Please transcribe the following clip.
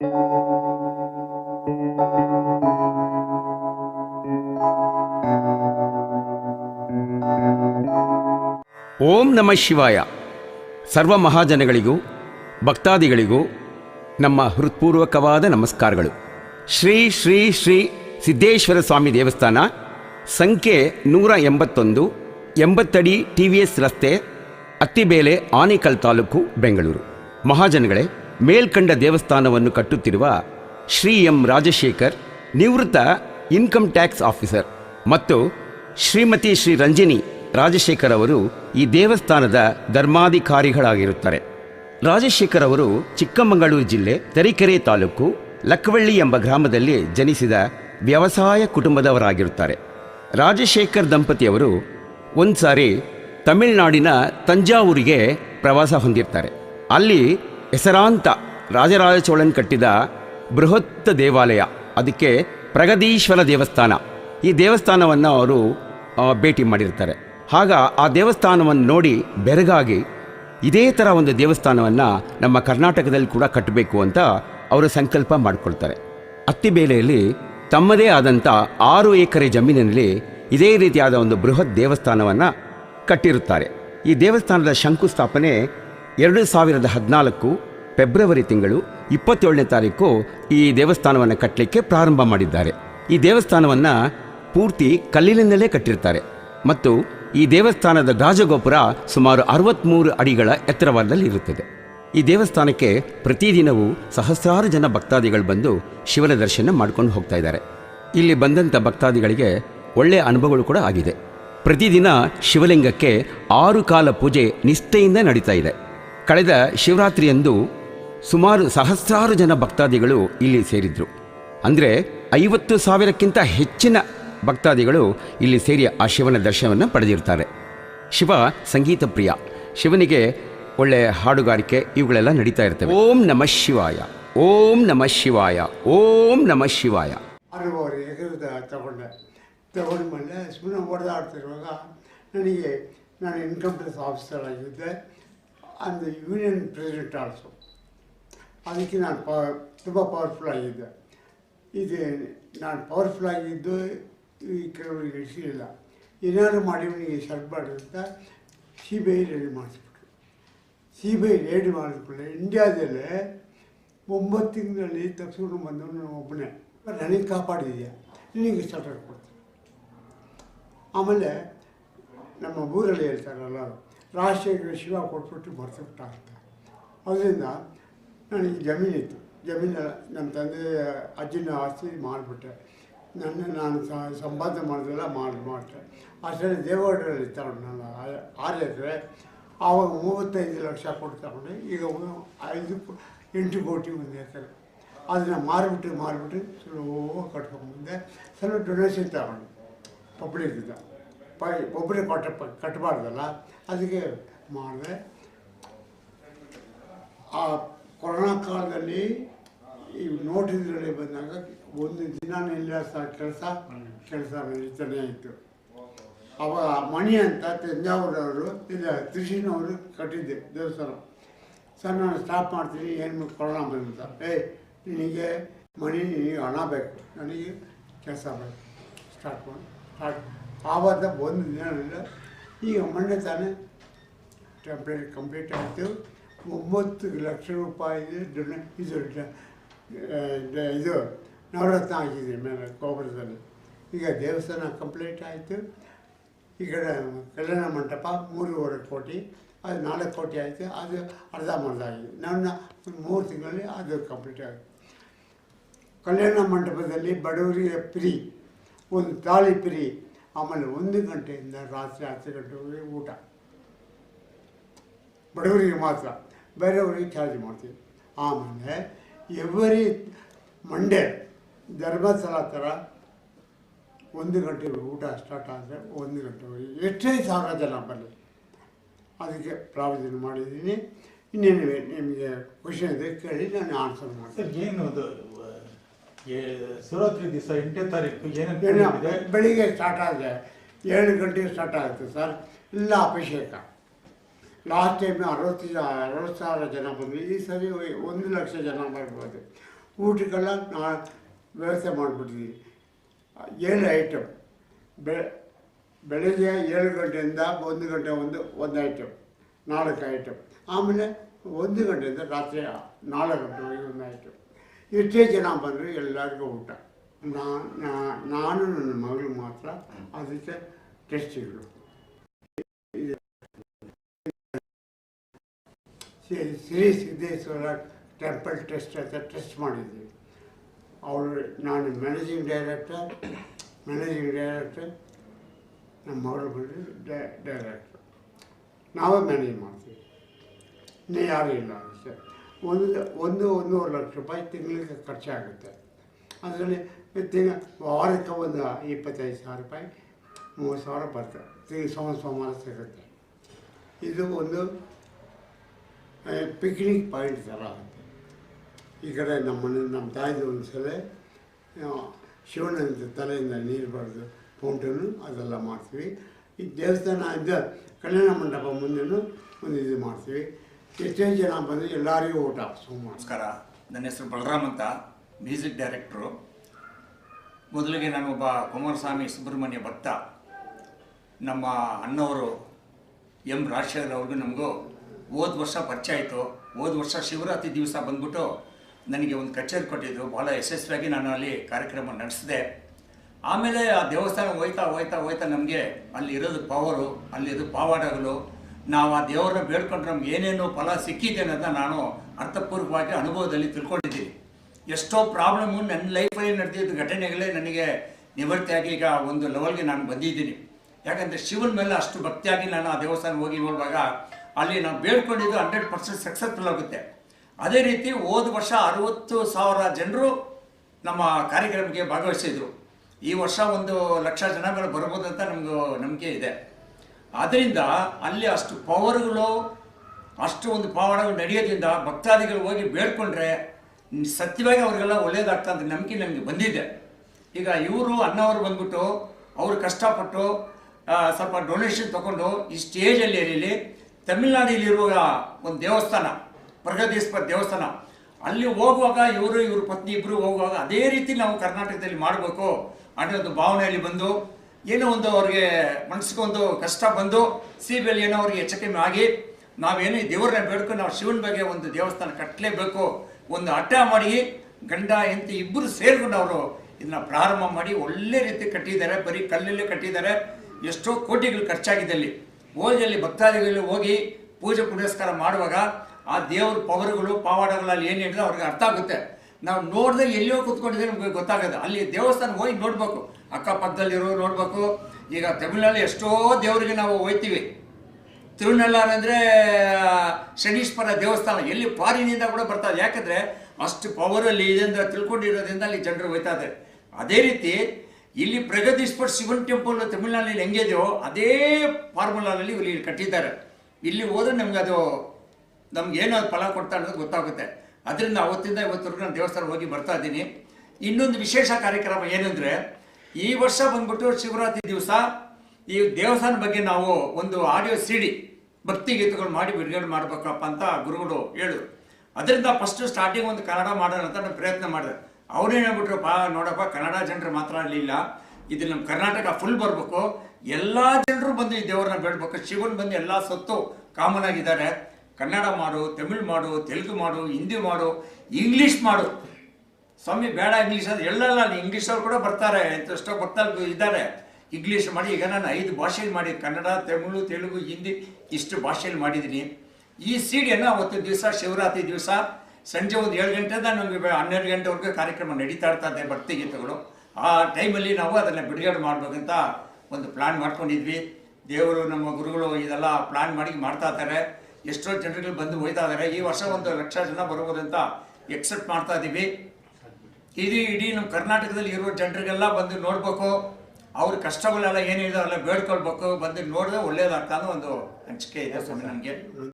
ಓಂ ನಮ ಶಿವಾಯ. ಸರ್ವ ಮಹಾಜನಗಳಿಗೂ, ಭಕ್ತಾದಿಗಳಿಗೂ ನಮ್ಮ ಹೃತ್ಪೂರ್ವಕವಾದ ನಮಸ್ಕಾರಗಳು. ಶ್ರೀ ಶ್ರೀ ಶ್ರೀ ಸಿದ್ದೇಶ್ವರ ಸ್ವಾಮಿ ದೇವಸ್ಥಾನ, ಸಂಖ್ಯೆ ನೂರ ಎಂಬತ್ತೊಂದು, ಎಂಬತ್ತಡಿ ಟಿ ವಿ ಎಸ್ ರಸ್ತೆ, ಅತ್ತಿಬೇಲೆ ಆನೇಕಲ್ ತಾಲೂಕು, ಬೆಂಗಳೂರು. ಮಹಾಜನಗಳೇ ಮೇಲ್ಕಂಡ ದೇವಸ್ಥಾನವನ್ನು ಕಟ್ಟುತ್ತಿರುವ ಶ್ರೀ ಎಂ ರಾಜಶೇಖರ್, ನಿವೃತ್ತ ಇನ್ಕಮ್ ಟ್ಯಾಕ್ಸ್ ಆಫೀಸರ್ ಮತ್ತು ಶ್ರೀಮತಿ ಶ್ರೀ ರಂಜಿನಿ ರಾಜಶೇಖರ್ ಅವರು ಈ ದೇವಸ್ಥಾನದ ಧರ್ಮಾಧಿಕಾರಿಗಳಾಗಿರುತ್ತಾರೆ. ರಾಜಶೇಖರ್ ಅವರು ಚಿಕ್ಕಮಗಳೂರು ಜಿಲ್ಲೆ ತರೀಕೆರೆ ತಾಲೂಕು ಲಕ್ಕವಳ್ಳಿ ಎಂಬ ಗ್ರಾಮದಲ್ಲಿ ಜನಿಸಿದ ವ್ಯವಸಾಯ ಕುಟುಂಬದವರಾಗಿರುತ್ತಾರೆ. ರಾಜಶೇಖರ್ ದಂಪತಿಯವರು ಒಂದು ಸಾರಿ ತಮಿಳುನಾಡಿನ ತಂಜಾವೂರಿಗೆ ಪ್ರವಾಸ ಹೊಂದಿರ್ತಾರೆ. ಅಲ್ಲಿ ಹೆಸರಾಂತ ರಾಜರಾಜ ಚೋಳನ್ ಕಟ್ಟಿದ ಬೃಹತ್ ದೇವಾಲಯ. ಅದಕ್ಕೆ ಪ್ರಗದೀಶ್ವರ ದೇವಸ್ಥಾನ. ಈ ದೇವಸ್ಥಾನವನ್ನು ಅವರು ಭೇಟಿ ಮಾಡಿರ್ತಾರೆ. ಆಗ ಆ ದೇವಸ್ಥಾನವನ್ನು ನೋಡಿ ಬೆರಗಾಗಿ ಇದೇ ಥರ ಒಂದು ದೇವಸ್ಥಾನವನ್ನು ನಮ್ಮ ಕರ್ನಾಟಕದಲ್ಲಿ ಕೂಡ ಕಟ್ಟಬೇಕು ಅಂತ ಅವರು ಸಂಕಲ್ಪ ಮಾಡಿಕೊಳ್ತಾರೆ. ಅತ್ತಿಬೇಲೆಯಲ್ಲಿ ತಮ್ಮದೇ ಆದಂಥ ಆರು ಎಕರೆ ಜಮೀನಿನಲ್ಲಿ ಇದೇ ರೀತಿಯಾದ ಒಂದು ಬೃಹತ್ ದೇವಸ್ಥಾನವನ್ನು ಕಟ್ಟಿರುತ್ತಾರೆ. ಈ ದೇವಸ್ಥಾನದ ಶಂಕುಸ್ಥಾಪನೆ ಎರಡು ಸಾವಿರದ ಹದಿನಾಲ್ಕು ಫೆಬ್ರವರಿ ತಿಂಗಳು ಇಪ್ಪತ್ತೇಳನೇ ತಾರೀಕು ಈ ದೇವಸ್ಥಾನವನ್ನು ಕಟ್ಟಲಿಕ್ಕೆ ಪ್ರಾರಂಭ ಮಾಡಿದ್ದಾರೆ. ಈ ದೇವಸ್ಥಾನವನ್ನು ಪೂರ್ತಿ ಕಲ್ಲಿನಿಂದಲೇ ಕಟ್ಟಿರ್ತಾರೆ ಮತ್ತು ಈ ದೇವಸ್ಥಾನದ ರಾಜಗೋಪುರ ಸುಮಾರು ಅರವತ್ತ್ಮೂರು ಅಡಿಗಳ ಎತ್ತರವಾದಲ್ಲಿ ಇರುತ್ತದೆ. ಈ ದೇವಸ್ಥಾನಕ್ಕೆ ಪ್ರತಿದಿನವೂ ಸಹಸ್ರಾರು ಜನ ಭಕ್ತಾದಿಗಳು ಬಂದು ಶಿವನ ದರ್ಶನ ಮಾಡ್ಕೊಂಡು ಹೋಗ್ತಾ ಇದ್ದಾರೆ. ಇಲ್ಲಿ ಬಂದಂಥ ಭಕ್ತಾದಿಗಳಿಗೆ ಒಳ್ಳೆಯ ಅನುಭವಗಳು ಕೂಡ ಆಗಿದೆ. ಪ್ರತಿದಿನ ಶಿವಲಿಂಗಕ್ಕೆ ಆರು ಕಾಲ ಪೂಜೆ ನಿಷ್ಠೆಯಿಂದ ನಡೀತಾ ಇದೆ. ಕಳೆದ ಶಿವರಾತ್ರಿಯಂದು ಸುಮಾರು ಸಹಸ್ರಾರು ಜನ ಭಕ್ತಾದಿಗಳು ಇಲ್ಲಿ ಸೇರಿದ್ರು. ಅಂದರೆ ಐವತ್ತು ಸಾವಿರಕ್ಕಿಂತ ಹೆಚ್ಚಿನ ಭಕ್ತಾದಿಗಳು ಇಲ್ಲಿ ಸೇರಿ ಆ ಶಿವನ ದರ್ಶನವನ್ನು ಪಡೆದಿರ್ತಾರೆ. ಶಿವ ಸಂಗೀತ ಪ್ರಿಯ. ಶಿವನಿಗೆ ಒಳ್ಳೆಯ ಹಾಡುಗಾರಿಕೆ ಇವುಗಳೆಲ್ಲ ನಡೀತಾ ಇರ್ತವೆ. ಓಂ ನಮಃ ಶಿವಾಯ. ಓಂ ನಮಃ ಶಿವಾಯ. ಓಂ ನಮಃ ಶಿವಾಯ. ತಗೊಂಡೆ. ನನಗೆ ನಾನು ಇನ್ಕಮ್ ಟ್ಯಾಕ್ಸ್ ಆಫೀಸರ್ ಆಗಿದ್ದೆ. ಅಂದ್ ಯೂನಿಯನ್ ಪ್ರೆಸಿಡೆಂಟ್ ಆಲ್ಸೋ ಅದಕ್ಕೆ ನಾನು ಪ ತುಂಬ ಪವರ್ಫುಲ್ ಆಗಿದ್ದೆ ಇದು ನಾನು ಪವರ್ಫುಲ್ ಆಗಿದ್ದು ಈ ಕೆಲವರಿಗೆ ಇಳಿಸಿಲ್ಲ ಏನಾದ್ರು ಮಾಡಿ ಅವನಿಗೆ ಸರ್ವ್ ಮಾಡಿ ಅಂತ ಸಿ ಬಿ ಐ ರೆಡಿ ಮಾಡಿಸ್ಬಿಟ್ರು ಸಿ ಬಿ ಐ ರೆಡಿ ಮಾಡಿದ್ಮೇಲೆ ಇಂಡಿಯಾದಲ್ಲೇ ಒಂಬತ್ತು ತಿಂಗಳಲ್ಲಿ ತಪ್ಪಿಸ್ಕೊಂಡು ಬಂದವನು ನಾನು ಒಬ್ಬನೇ ನನಗೆ ಕಾಪಾಡಿದೆಯಾ ನಿನಗೆ ಸ್ಟಾರ್ಟ್ ಕೊಡ್ತೀನಿ ಆಮೇಲೆ ನಮ್ಮ ಊರಲ್ಲಿ ಹೇಳ್ತಾರಲ್ಲ ರಾಜಶೇಖರ ಶಿವ ಕೊಟ್ಬಿಟ್ಟು ಮರ್ತುಬಿಟ್ಟ ಅಂತ ಅದರಿಂದ ನನಗೆ ಜಮೀನಿತ್ತು ಜಮೀನು ನಮ್ಮ ತಂದೆ ಅಜ್ಜಿನ ಆಸ್ತಿ ಮಾಡಿಬಿಟ್ಟೆ. ನನ್ನ ನಾನು ಸಂಪಾದನೆ ಮಾಡಿದೆಲ್ಲ ಮಾಡಿ ಮಾಡಿದೆ ಅಷ್ಟರಲ್ಲಿ ದೇವಗಢದಲ್ಲಿ ತಗೊಂಡು ನಾನು ಆರು ಆವಾಗ ಮೂವತ್ತೈದು ಲಕ್ಷ ಕೊಟ್ಟು ತಗೊಂಡೆ ಈಗ ಐದು ಎಂಟು ಕೋಟಿ ಒಂದು ಎಕರೆ. ಅದನ್ನು ಮಾರಿಬಿಟ್ಟು ಮಾರಿಬಿಟ್ಟು ಸುಲಭವಾಗಿ ಕಟ್ಕೊಂಡ್ಬಂದೆ. ಸ್ವಲ್ಪ ಡೊನೇಷನ್ ತಗೊಂಡು. ಪಬ್ಲಿಕ್ಕಿಂದ. ಪೈ ಒಬ್ಬರೇ ಕೊಟ್ಟ ಕಟ್ಟಬಾರ್ದಲ್ಲ ಅದಕ್ಕೆ ಮಾಡಿದೆ. ಆ ಕೊರೋನಾ ಕಾಲದಲ್ಲಿ ಈ ನೋಟಿಸ್ಗಳಲ್ಲಿ ಬಂದಾಗ ಒಂದು ದಿನ ಇಲ್ಲ ಸರ್ ಕೆಲಸ ಕೆಲಸ ನಡೀತಾನೆ ಇತ್ತು. ಅವಾಗ ಮಣಿ ಅಂತ ತಂಜಾವೂರವರು, ಇಲ್ಲ ತ್ರಿಶಿನವರು ಕಟ್ಟಿದ್ದೆ ದೇವಸ್ಥಾನ. ಸರ್, ನಾನು ಸ್ಟಾಪ್ ಮಾಡ್ತೀನಿ, ಏನು ಕೊರೋನಾ ಬಂದಂತ ಏ, ನಿನಗೆ ಮಣಿ, ನಿನಗೆ ಹಣ ಬೇಕು. ನನಗೆ ಕೆಲಸ ಬೇಕು. ಸ್ಟಾರ್ಟ್ ಮಾಡಿ. ಸ್ಟಾರ್ಟ್ ಆವಾಗ ಒಂದು ದಿನ ಈಗ ಮೊನ್ನೆ ತಾನೇ ಟೆಂಪ್ಲೇಟ್ ಕಂಪ್ಲೀಟ್ ಆಯಿತು. ಒಂಬತ್ತು ಲಕ್ಷ ರೂಪಾಯಿ ಇದು ಇದು ನವರತ್ನ ಹಾಕಿದ್ದೀನಿ ಮೇಲೆ ಗೋಪುರದಲ್ಲಿ. ಈಗ ದೇವಸ್ಥಾನ ಕಂಪ್ಲೀಟ್ ಆಯಿತು. ಈ ಕಡೆ ಕಲ್ಯಾಣ ಮಂಟಪ ಮೂರುವರೆ ಕೋಟಿ, ಅದು ನಾಲ್ಕು ಕೋಟಿ ಆಯಿತು. ಅದು ಅರ್ಧ ಆಗಿದೆ. ನನ್ನ ಮೂರು ತಿಂಗಳಲ್ಲಿ ಅದು ಕಂಪ್ಲೀಟ್ ಆಗಿದೆ ಕಲ್ಯಾಣ ಮಂಟಪದಲ್ಲಿ ಬಡವರಿಗೆ ಫ್ರೀ ಒಂದು ತಾಳಿ ಫ್ರೀ ಆಮೇಲೆ ಒಂದು ಗಂಟೆಯಿಂದ ರಾತ್ರಿ ಹತ್ತು ಗಂಟೆವರೆಗೆ ಊಟ. ಬಡವರಿಗೆ ಮಾತ್ರ. ಬೇರೆಯವರಿಗೆ ಚಾರ್ಜ್ ಮಾಡ್ತೀವಿ. ಆಮೇಲೆ ಎವರಿ ಮಂಡೇ ಧರ್ಮಸ್ಥಳ ಥರ ಒಂದು ಗಂಟೆಗೆ ಊಟ ಸ್ಟಾರ್ಟ್ ಆದರೆ ಒಂದು ಗಂಟೆವರೆಗೆ ಎಷ್ಟೇ ಸಾವಿರ ಜನ ಬರಲಿ ಅದಕ್ಕೆ ಪ್ರಾವಿಷನ್ ಮಾಡಿದ್ದೀನಿ. ಇನ್ನೇನು ನಿಮಗೆ ಕ್ವಶನ್ ಇದೆ ಕೇಳಿ ನಾನು ಆನ್ಸರ್ ಮಾಡ್ತೀನಿ. ಏನು ಅದು? ಶಿವರಾತ್ರಿ ದಿವಸ ಎಂಟನೇ ತಾರೀಕು ಏನೇನು ಬೆಳಿಗ್ಗೆ ಸ್ಟಾರ್ಟ್ ಆದರೆ ಏಳು ಗಂಟೆಗೆ ಸ್ಟಾರ್ಟ್ ಆಗುತ್ತೆ ಸರ್. ಇಲ್ಲ ಅಭಿಷೇಕ. ಲಾಸ್ಟ್ ಟೈಮ್ ಅರವತ್ತು ಅರವತ್ತು ಸಾವಿರ ಜನ ಬಂದ್ವಿ. ಈ ಸರಿ ಒಂದು ಲಕ್ಷ ಜನ ಬರ್ಬೋದು. ಊಟಕ್ಕೆಲ್ಲ ನಾ ವ್ಯವಸ್ಥೆ ಮಾಡಿಬಿಟ್ಟಿದ್ದೀವಿ ಏಳು ಐಟಮ್ ಬೆ ಬೆಳಗ್ಗೆ ಏಳು ಗಂಟೆಯಿಂದ ಒಂದು ಗಂಟೆ ಒಂದು ಒಂದು ಐಟಮ್ ನಾಲ್ಕು ಐಟಮ್ ಆಮೇಲೆ ಒಂದು ಗಂಟೆಯಿಂದ ರಾತ್ರಿ ನಾಲ್ಕು ಗಂಟೆವರೆಗೆ ಒಂದು ಐಟಮ್ ಎಷ್ಟೇ ಜನ ಬಂದರೂ ಎಲ್ಲರಿಗೂ ಊಟ ನಾ- ನಾ- ನಾನು ನನ್ನ ಮಗಳು ಮಾತ್ರ ಅದಕ್ಕೆ ಟೆಸ್ಟಿಗಳು ಶ್ರೀ ಶ್ರೀ ಸಿದ್ದೇಶ್ವರ ಟೆಂಪಲ್ ಟೆಸ್ಟ್ ಅಂತ ಟೆಸ್ಟ್ ಮಾಡಿದ್ದೀವಿ ಅವರು ನಾನು ಮ್ಯಾನೇಜಿಂಗ್ ಡೈರೆಕ್ಟರ್ ಮ್ಯಾನೇಜಿಂಗ್ ಡೈರೆಕ್ಟರ್ ನಮ್ಮ ಮಗಳು ಬಂದು ಡೈರೆಕ್ಟರ್ ನಾವೇ ಮ್ಯಾನೇಜ್ ಮಾಡ್ತೀವಿ ಇನ್ನೂ ಯಾರೂ ಇಲ್ಲ ಅಷ್ಟೇ ಒಂದು ಒಂದು ಒಂದೂವರೆ ಲಕ್ಷ ರೂಪಾಯಿ ತಿಂಗಳಿಗೆ ಖರ್ಚಾಗುತ್ತೆ. ಅದರಲ್ಲಿ ತಿಂಗ, ವಾರಕ್ಕೆ ಒಂದು ಇಪ್ಪತ್ತೈದು ಸಾವಿರ ರೂಪಾಯಿ, ಮೂವತ್ತು ಸಾವಿರ ಬರ್ತದೆ. ತಿಂಗ್ ಸೋಮ ಸೋಮವಾರ ಸಿಗುತ್ತೆ. ಇದು ಒಂದು ಪಿಕ್ನಿಕ್ ಪಾಯಿಂಟ್ ಥರ ಆಗುತ್ತೆ. ಈ ಕಡೆ ನಮ್ಮ ಮನೆ, ನಮ್ಮ ತಾಯಿದು ಒಂದು ಸಲ ಶಿವನಂತ ಶಿವನ ತಲೆಯಿಂದ ನೀರು ಬರೆದು ಫೌಂಟೇನು ಅದೆಲ್ಲ ಮಾಡ್ತೀವಿ. ಈ ದೇವಸ್ಥಾನ ಇದ್ದ ಕಲ್ಯಾಣ ಮಂಟಪ ಮುಂದೆನೂ ಒಂದು ಇದು ಮಾಡ್ತೀವಿ. ಎಷ್ಟೇ ಜನ ಬಂದರೆ ಎಲ್ಲರಿಗೂ ಊಟ ಸೋಮವಾರ ನಮಸ್ಕಾರ. ನನ್ನ ಹೆಸರು ಬಲರಾಮ್ ಅಂತ. Music director. ಮೊದಲಿಗೆ ನಾನೊಬ್ಬ ಕುಮಾರಸ್ವಾಮಿ ಸುಬ್ರಹ್ಮಣ್ಯ ಭಕ್ತ. ನಮ್ಮ ಅಣ್ಣವರು ಎಂ ರಾಜಶೇಖರ್ ಅವ್ರಿಗೂ ನಮಗೂ ಹೋದ ವರ್ಷ ಪರಿಚಯ ಆಯಿತು. ಹೋದ ವರ್ಷ ಶಿವರಾತ್ರಿ ದಿವಸ ಬಂದ್ಬಿಟ್ಟು ನನಗೆ ಒಂದು ಕಚೇರಿ ಕೊಟ್ಟಿದ್ದು ಭಾಳ ಯಶಸ್ವಿಯಾಗಿ ನಾನು ಅಲ್ಲಿ ಕಾರ್ಯಕ್ರಮ ನಡೆಸಿದೆ. ಆಮೇಲೆ ಆ ದೇವಸ್ಥಾನ ಹೋಯ್ತಾ ಹೋಯ್ತಾ ಹೋಯ್ತಾ ನಮಗೆ ಅಲ್ಲಿ ಇರೋದು ಪವರು ಅಲ್ಲಿರೋದು ಪಾವಾಡಗಳು ನಾವು ಆ ದೇವರನ್ನ ಬೇಡ್ಕೊಂಡ್ರೆ ನಮ್ಗೆ ಏನೇನು ಫಲ ಸಿಕ್ಕಿದೆ ಅನ್ನೋದನ್ನ ನಾನು ಅರ್ಥಪೂರ್ವಕವಾಗಿ ಅನುಭವದಲ್ಲಿ ತಿಳ್ಕೊಂಡಿದ್ದೀನಿ. ಎಷ್ಟೋ ಪ್ರಾಬ್ಲಮ್ಮು ನನ್ನ ಲೈಫಲ್ಲಿ ನಡೆದಿದ್ದ ಘಟನೆಗಳೇ ನನಗೆ ನಿವೃತ್ತಿಯಾಗಿ ಈಗ ಒಂದು ಲೆವೆಲ್ಗೆ ನಾನು ಬಂದಿದ್ದೀನಿ. ಯಾಕಂದರೆ ಶಿವನ ಮೇಲೆ ಅಷ್ಟು ಭಕ್ತಿಯಾಗಿ ನಾನು ಆ ದೇವಸ್ಥಾನ ಹೋಗಿ ನೋಡುವಾಗ ಅಲ್ಲಿ ನಾವು ಬೇಡ್ಕೊಂಡಿದ್ದು ಹಂಡ್ರೆಡ್ ಪರ್ಸೆಂಟ್ ಸಕ್ಸಸ್ಫುಲ್ ಆಗುತ್ತೆ. ಅದೇ ರೀತಿ ಹೋದ ವರ್ಷ ಅರುವತ್ತು ಸಾವಿರ ಜನರು ನಮ್ಮ ಕಾರ್ಯಕ್ರಮಕ್ಕೆ ಭಾಗವಹಿಸಿದರು. ಈ ವರ್ಷ ಒಂದು ಲಕ್ಷ ಜನಗಳು ಬರ್ಬೋದು ಅಂತ ನಮಗೂ ನಂಬಿಕೆ ಇದೆ. ಆದ್ದರಿಂದ ಅಲ್ಲಿ ಅಷ್ಟು ಪವರ್ಗಳು, ಅಷ್ಟು ಒಂದು ಪವಾಡಗಳು ನಡೆಯೋದ್ರಿಂದ ಭಕ್ತಾದಿಗಳು ಹೋಗಿ ಬೇಡ್ಕೊಂಡ್ರೆ ಸತ್ಯವಾಗಿ ಅವ್ರಿಗೆಲ್ಲ ಒಳ್ಳೇದಾಗ್ತಾ ಅಂತ ನಂಬಿಕೆ ನಮಗೆ ಬಂದಿದೆ. ಈಗ ಇವರು ಅಣ್ಣವರು ಬಂದ್ಬಿಟ್ಟು ಅವರು ಕಷ್ಟಪಟ್ಟು ಸ್ವಲ್ಪ ಡೊನೇಷನ್ ತಗೊಂಡು ಈ ಸ್ಟೇಜಲ್ಲಿ ಏರಿಲಿ ತಮಿಳ್ನಾಡಿಲಿರುವ ಒಂದು ದೇವಸ್ಥಾನ ಪ್ರಗದೀಶ್ವರ ದೇವಸ್ಥಾನ, ಅಲ್ಲಿ ಹೋಗುವಾಗ ಇವರು ಇವರು ಪತ್ನಿ ಇಬ್ಬರು ಹೋಗುವಾಗ ಅದೇ ರೀತಿ ನಾವು ಕರ್ನಾಟಕದಲ್ಲಿ ಮಾಡಬೇಕು ಅನ್ನೋದು ಭಾವನೆಯಲ್ಲಿ ಬಂದು ಏನೋ ಒಂದು ಅವ್ರಿಗೆ ಮನಸ್ಸಿಗೆ ಒಂದು ಕಷ್ಟ ಬಂದು ಸಿ ಬಿ ಏನೋ ಅವ್ರಿಗೆ ಹೆಚ್ಚು ಕಮ್ಮಿ ಆಗಿ ನಾವೇನು ದೇವರನ್ನ ಬೇಡ್ಕೊಂಡು ನಾವು ಶಿವನ ಬಗ್ಗೆ ಒಂದು ದೇವಸ್ಥಾನ ಕಟ್ಟಲೇಬೇಕು, ಒಂದು ಹಠ ಮಾಡಿ ಗಂಡ ಎಂತ ಇಬ್ಬರು ಸೇರ್ಕೊಂಡು ಅವರು ಇದನ್ನ ಪ್ರಾರಂಭ ಮಾಡಿ ಒಳ್ಳೆ ರೀತಿ ಕಟ್ಟಿದ್ದಾರೆ, ಬರೀ ಕಲ್ಲಲ್ಲೇ ಕಟ್ಟಿದ್ದಾರೆ, ಎಷ್ಟೋ ಕೋಟಿಗಳು ಖರ್ಚಾಗಿದೆ ಅಲ್ಲಿ. ಹೋಗಿ ಅಲ್ಲಿ ಹೋಗಿ ಪೂಜೆ ಪುನಸ್ಕಾರ ಮಾಡುವಾಗ ಆ ದೇವ್ರ ಪವರ್ಗಳು ಪಾವಾಡಗಳಲ್ಲಿ ಏನು ಹೇಳಿದ್ರೆ ಅವ್ರಿಗೆ ಅರ್ಥ ಆಗುತ್ತೆ. ನಾವು ನೋಡಿದ್ರೆ ಎಲ್ಲಿಯೋ ಕೂತ್ಕೊಂಡಿದ್ರೆ ನಮಗೆ ಗೊತ್ತಾಗೋದು. ಅಲ್ಲಿ ದೇವಸ್ಥಾನ ಹೋಗಿ ನೋಡ್ಬೇಕು. ಅಕ್ಕಪಕ್ಕದಲ್ಲಿರೋ ನೋಡ್ಬೇಕು. ಈಗ ತಮಿಳ್ನಲ್ಲಿ ಎಷ್ಟೋ ದೇವರಿಗೆ ನಾವು ಹೋಯ್ತೀವಿ. ತಿರುನಲ್ಲಾರ್ ಅಂದರೆ ಶನೀಶ್ವರ ದೇವಸ್ಥಾನ. ಎಲ್ಲಿ ಫಾರಿನಿಂದ ಕೂಡ ಬರ್ತದೆ ಯಾಕಂದ್ರೆ, ಅಷ್ಟು ಪವರಲ್ಲಿ ಅಂತ ತಿಳ್ಕೊಂಡಿರೋದ್ರಿಂದ ಅಲ್ಲಿ ಜನರು ಹೋಯ್ತಾ ಇದ್ದಾರೆ. ಅದೇ ರೀತಿ, ಇಲ್ಲಿ ಪ್ರಗದೀಶ್ವರ್ ಶಿವನ್ ಟೆಂಪಲ್ ತಮಿಳ್ನಾಡಿನಲ್ಲಿ ಹೆಂಗಿದೆಯೋ, ಅದೇ ಫಾರ್ಮುಲಾನಲ್ಲಿ ಇಲ್ಲಿ ಕಟ್ಟಿದ್ದಾರೆ. ಇಲ್ಲಿ ಹೋದ್ರೆ ನಮ್ಗೆ ಅದು, ನಮ್ಗೆ ಏನೋ ಫಲ ಕೊಡ್ತಾ ಅನ್ನೋದು ಗೊತ್ತಾಗುತ್ತೆ. ಅದರಿಂದ ಅವತ್ತಿಂದ ಇವತ್ತರೆಗೂ ನಾನು ದೇವಸ್ಥಾನ ಹೋಗಿ ಬರ್ತಾ ಇದ್ದೀನಿ. ಇನ್ನೊಂದು ವಿಶೇಷ ಕಾರ್ಯಕ್ರಮ ಏನಂದ್ರೆ ಈ ವರ್ಷ ಬಂದ್ಬಿಟ್ಟು ಶಿವರಾತ್ರಿ ದಿವಸ ಈ ದೇವಸ್ಥಾನ ಬಗ್ಗೆ ನಾವು ಒಂದು ಆಡಿಯೋ ಸಿಡಿ ಭಕ್ತಿ ಗೀತೆಗಳು ಮಾಡಿ ಬಿಡುಗಡೆ ಮಾಡ್ಬೇಕಪ್ಪ ಅಂತ ಗುರುಗಳು ಹೇಳಿದ್ರು. ಅದರಿಂದ ಫಸ್ಟ್ ಸ್ಟಾರ್ಟಿಂಗ್ ಒಂದು ಕನ್ನಡ ಮಾಡೋಣ ಅಂತ ಪ್ರಯತ್ನ ಮಾಡಿದೆ. ಅವ್ರೇನು ಹೇಳ್ಬಿಟ್ರು ಪಾ ನೋಡಪ್ಪ, ಕನ್ನಡ ಜನರು ಮಾತ್ರ ಅಲ್ಲಿಲ್ಲ ಇದು ನಮ್ಮ ಕರ್ನಾಟಕ ಫುಲ್ ಬರಬೇಕು. ಎಲ್ಲ ಜನರು ಬಂದು ಈ ದೇವರನ್ನ ಬೇಡ್ಬೇಕು. ಶಿವನ್ ಬಂದು ಎಲ್ಲ ಸತ್ತು ಕಾಮನ್ ಆಗಿದ್ದಾರೆ. ಕನ್ನಡ ಮಾಡು, ತಮಿಳ್ ಮಾಡು, ತೆಲುಗು ಮಾಡು, ಹಿಂದಿ ಮಾಡು ಇಂಗ್ಲೀಷ್ ಮಾಡು. ಸ್ವಾಮಿ, ಬೇಡ ಇಂಗ್ಲೀಷ್ ಅದು ಎಲ್ಲಲ್ಲ ಇಂಗ್ಲೀಷವ್ರು ಕೂಡ ಬರ್ತಾರೆ ಎಷ್ಟೋ ಭಕ್ತರು ಇದ್ದಾರೆ. ಇಂಗ್ಲೀಷ್ ಮಾಡಿ, ಈಗ ನಾನು ಐದು ಭಾಷೆಯಲ್ಲಿ ಮಾಡಿ, ಕನ್ನಡ, ತಮಿಳು, ತೆಲುಗು, ಹಿಂದಿ, ಇಷ್ಟು ಭಾಷೆಯಲ್ಲಿ ಮಾಡಿದ್ದೀನಿ. ಈ ಸೀಡಿಯನ್ನು ಅವತ್ತು ದಿವಸ, ಶಿವರಾತ್ರಿ ದಿವಸ, ಸಂಜೆ ಒಂದು ಏಳು ಗಂಟೆಯಿಂದ ನಮಗೆ ಹನ್ನೆರಡು ಗಂಟೆವರೆಗೂ ಕಾರ್ಯಕ್ರಮ ನಡೀತಾ ಇರ್ತದೆ, ಭಕ್ತಿ ಗೀತೆಗಳು. ಆ ಟೈಮಲ್ಲಿ ನಾವು ಅದನ್ನು ಬಿಡುಗಡೆ ಮಾಡಬೇಕಂತ ಒಂದು ಪ್ಲ್ಯಾನ್ ಮಾಡ್ಕೊಂಡಿದ್ವಿ. ದೇವರು, ನಮ್ಮ ಗುರುಗಳು ಇದೆಲ್ಲ ಪ್ಲ್ಯಾನ್ ಮಾಡಿ ಮಾಡ್ತಾ ಇದ್ದಾರೆ. ಎಷ್ಟೋ ಜನರುಗಳು ಬಂದು ಹೋಯ್ತಾ ಇದ್ದಾರೆ. ಈ ವರ್ಷ ಒಂದು ಲಕ್ಷ ಜನ ಬರ್ಬೋದಂತ ಎಕ್ಸೆಪ್ಟ್ ಮಾಡ್ತಾ ಇದ್ದೀವಿ ಇದು ಇಡೀ ನಮ್ಮ ಕರ್ನಾಟಕದಲ್ಲಿ ಇರೋ ಜನರಿಗೆಲ್ಲ ಬಂದು ನೋಡಬೇಕು. ಅವ್ರ ಕಷ್ಟಗಳೆಲ್ಲ ಏನಿದೆ ಅವೆಲ್ಲ ಬೇಡ್ಕೊಳ್ಬೇಕು. ಬಂದು ನೋಡಿದ್ರೆ ಒಳ್ಳೇದಾಗ್ತಾನೆ ಒಂದು ಹಂಚಿಕೆ ಇದೆ ಸ್ವಾಮಿ ನನಗೆ.